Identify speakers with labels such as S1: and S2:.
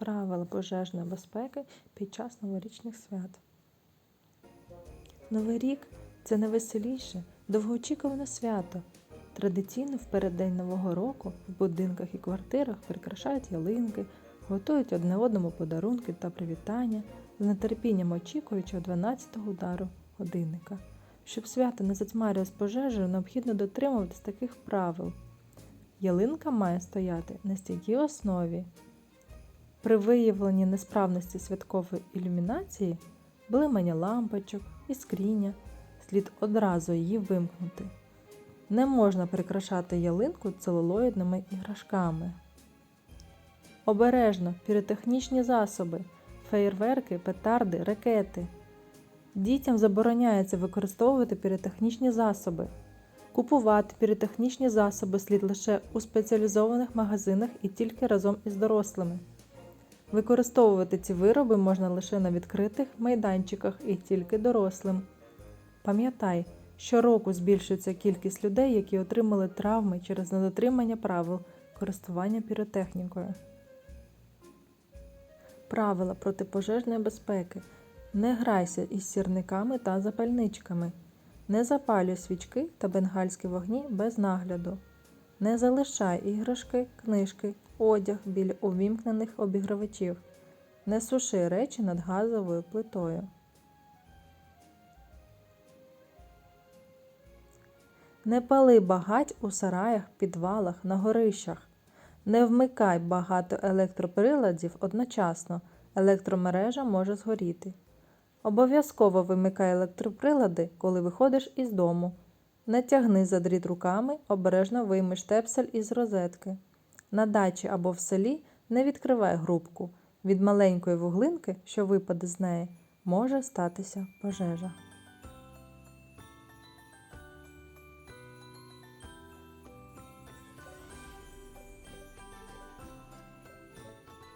S1: Правила пожежної безпеки під час новорічних свят. Новий рік це найвеселіше, довгоочікуване свято. Традиційно в переддень Нового року в будинках і квартирах прикрашають ялинки, готують одне одному подарунки та привітання, з нетерпінням очікуючи 12-го удару годинника. Щоб свято не затьмарювалось пожежею, необхідно дотримуватись таких правил. Ялинка має стояти на стійкій основі. При виявленні несправності святкової ілюмінації, блимання лампочок, іскріння, слід одразу її вимкнути. Не можна прикрашати ялинку целулоїдними іграшками. Обережно піротехнічні засоби, феєрверки, петарди, ракети. Дітям забороняється використовувати піротехнічні засоби. Купувати піротехнічні засоби слід лише у спеціалізованих магазинах і тільки разом із дорослими. Використовувати ці вироби можна лише на відкритих майданчиках і тільки дорослим. Пам'ятай, щороку збільшується кількість людей, які отримали травми через недотримання правил користування піротехнікою. Правила протипожежної безпеки. Не грайся із сірниками та запальничками. Не запалюй свічки та бенгальські вогні без нагляду. Не залишай іграшки, книжки, одяг біля увімкнених обігрівачів. Не суши речі над газовою плитою. Не пали багать у сараях, підвалах, на горищах. Не вмикай багато електроприладів одночасно. Електромережа може згоріти. Обов'язково вимикай електроприлади, коли виходиш із дому. Не тягни за дріт руками, обережно вийми штепсель із розетки. На дачі або в селі не відкривай грубку. Від маленької вуглинки, що випаде з неї, може статися пожежа.